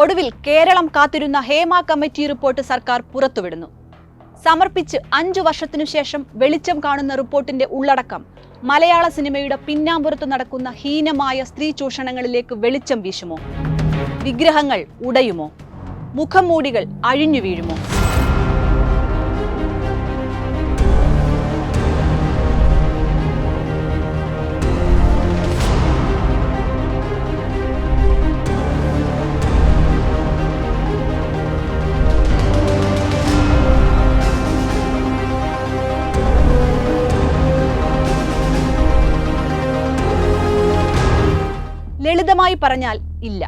ഒടുവിൽ കേരളം കാത്തിരുന്ന Hema committee report സർക്കാർ പുറത്തുവിടുന്നു. സമർപ്പിച്ച് അഞ്ചു വർഷത്തിനു ശേഷം വെളിച്ചം കാണുന്ന റിപ്പോർട്ടിന്റെ ഉള്ളടക്കം മലയാള സിനിമയുടെ പിന്നാമ്പുറത്ത് നടക്കുന്ന ഹീനമായ സ്ത്രീ ചൂഷണങ്ങളിലേക്ക് വെളിച്ചം വീശുമോ? വിഗ്രഹങ്ങൾ ഉടയുമോ? മുഖംമൂടികൾ അഴിഞ്ഞു വീഴുമോ? ലളിതമായി പറഞ്ഞാൽ ഇല്ല.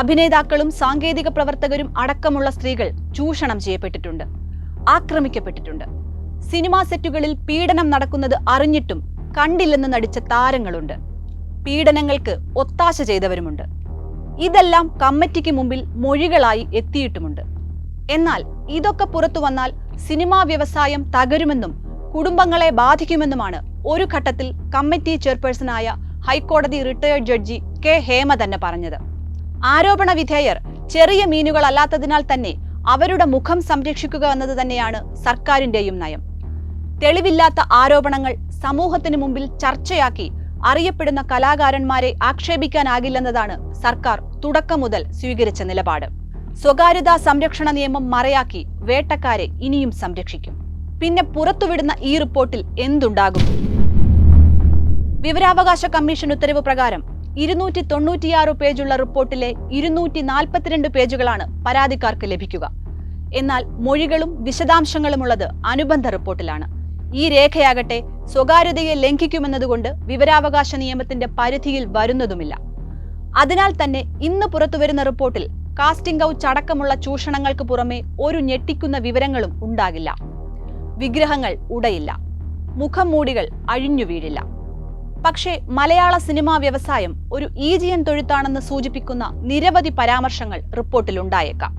അഭിനേതാക്കളും സാങ്കേതിക പ്രവർത്തകരും അടക്കമുള്ള സ്ത്രീകൾ ചൂഷണം ചെയ്യപ്പെട്ടിട്ടുണ്ട് ആക്രമിക്കപ്പെട്ടിട്ടുണ്ട്. സിനിമാ സെറ്റുകളിൽ പീഡനം നടക്കുന്നത് അറിഞ്ഞിട്ടും കണ്ടില്ലെന്ന് നടിച്ച താരങ്ങളുണ്ട്. പീഡനങ്ങൾക്ക് ഒത്താശ ചെയ്തവരുമുണ്ട്. ഇതെല്ലാം കമ്മിറ്റിക്ക് മുമ്പിൽ മൊഴികളായി എത്തിയിട്ടുമുണ്ട്. എന്നാൽ ഇതൊക്കെ പുറത്തു വന്നാൽ സിനിമാ വ്യവസായം തകരുമെന്നും കുടുംബങ്ങളെ ബാധിക്കുമെന്നുമാണ് ഒരു ഘട്ടത്തിൽ കമ്മിറ്റി ചെയർപേഴ്സണായ ഹൈക്കോടതി റിട്ടയർഡ് ജഡ്ജി കെ ഹേമ തന്നെ പറഞ്ഞത്. ആരോപണ വിധേയർ ചെറിയ മീനുകളല്ലാത്തതിനാൽ തന്നെ അവരുടെ മുഖം സംരക്ഷിക്കുക എന്നത് തന്നെയാണ് സർക്കാരിന്റെയും നയം. തെളിവില്ലാത്ത ആരോപണങ്ങൾ സമൂഹത്തിന് മുമ്പിൽ ചർച്ചയാക്കി അറിയപ്പെടുന്ന കലാകാരന്മാരെ ആക്ഷേപിക്കാനാകില്ലെന്നതാണ് സർക്കാർ തുടക്കം മുതൽ സ്വീകരിച്ച നിലപാട്. സ്വകാര്യതാ സംരക്ഷണ നിയമം മറയാക്കി വേട്ടക്കാരെ ഇനിയും സംരക്ഷിക്കും. പിന്നെ പുറത്തുവിടുന്ന ഈ റിപ്പോർട്ടിൽ എന്തുണ്ടാകും? വിവരാവകാശ കമ്മീഷൻ ഉത്തരവ് പ്രകാരം ഇരുന്നൂറ്റി തൊണ്ണൂറ്റിയാറ് പേജുള്ള റിപ്പോർട്ടിലെ ഇരുന്നൂറ്റി നാൽപ്പത്തിരണ്ട് പേജുകളാണ് പരാതിക്കാർക്ക് ലഭിക്കുക. എന്നാൽ മൊഴികളും വിശദാംശങ്ങളുമുള്ളത് അനുബന്ധ റിപ്പോർട്ടിലാണ്. ഈ രേഖയാകട്ടെ സ്വകാര്യതയെ ലംഘിക്കുമെന്നതുകൊണ്ട് വിവരാവകാശ നിയമത്തിന്റെ പരിധിയിൽ വരുന്നതുമില്ല. അതിനാൽ തന്നെ ഇന്ന് പുറത്തുവരുന്ന റിപ്പോർട്ടിൽ കാസ്റ്റിംഗ് ഔച്ച് അടക്കമുള്ള ചൂഷണങ്ങൾക്ക് പുറമെ ഒരു ഞെട്ടിക്കുന്ന വിവരങ്ങളും ഉണ്ടാകില്ല. വിഗ്രഹങ്ങൾ ഉടയില്ല. മുഖം മൂടികൾ അഴിഞ്ഞു വീഴില്ല പക്ഷേ മലയാള സിനിമാ വ്യവസായം ഒരു ഈജിയൻ തൊഴുത്താണെന്ന് സൂചിപ്പിക്കുന്ന നിരവധി പരാമർശങ്ങൾ റിപ്പോർട്ടിൽ ഉണ്ടായേക്കാം